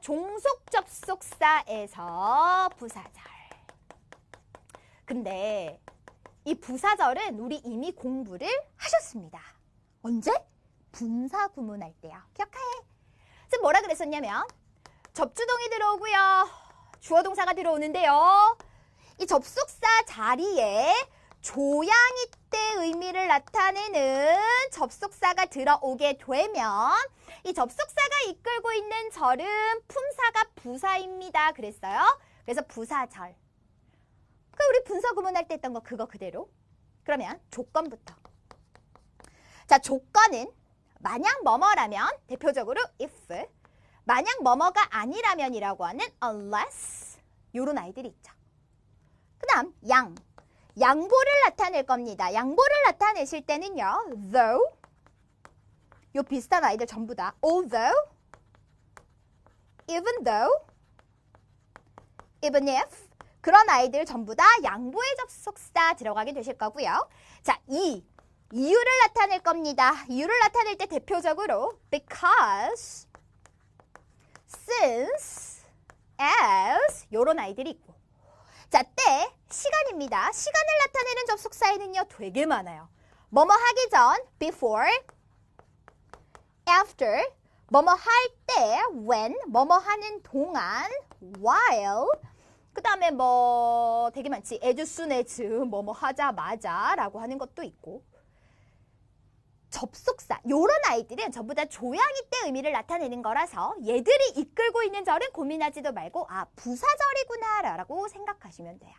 종속 접속사에서 부사절. 근데 이 부사절은 우리 이미 공부를 하셨습니다. 언제? 분사 구문할 때요. 기억해. 지금 뭐라 그랬었냐면 접주동이 들어오고요. 주어 동사가 들어오는데요. 이 접속사 자리에 조양이 때 의미를 나타내는 접속사가 들어오게 되면 이 접속사가 이끌고 있는 절은 품사가 부사입니다. 그랬어요. 그래서 부사절. 그 우리 분사 구문할 때 했던 거 그거 그대로. 그러면 조건부터. 자, 조건은 만약 뭐뭐라면 대표적으로 if 만약 뭐뭐가 아니라면이라고 하는 unless 요런 아이들이 있죠. 그 다음 양 양보를 나타낼 겁니다. 양보를 나타내실 때는요. though 요 비슷한 아이들 전부 다 although even though even if 그런 아이들 전부 다 양보의 접속사 들어가게 되실 거고요. 자, 이 이유를 나타낼 겁니다. 이유를 나타낼 때 대표적으로 because, since, as 요런 아이들이 있고 자, 때 시간입니다. 시간을 나타내는 접속사에는요 되게 많아요. 뭐뭐 하기 전 before, after, 뭐뭐 할 때 when, 뭐뭐 하는 동안 while 그 다음에 뭐 되게 많지. as soon as 뭐뭐 하자마자 라고 하는 것도 있고 접속사 요런 아이들은 전부 다 조양이 때 의미를 나타내는 거라서 얘들이 이끌고 있는 절은 고민하지도 말고 아 부사절이구나 라고 생각하시면 돼요.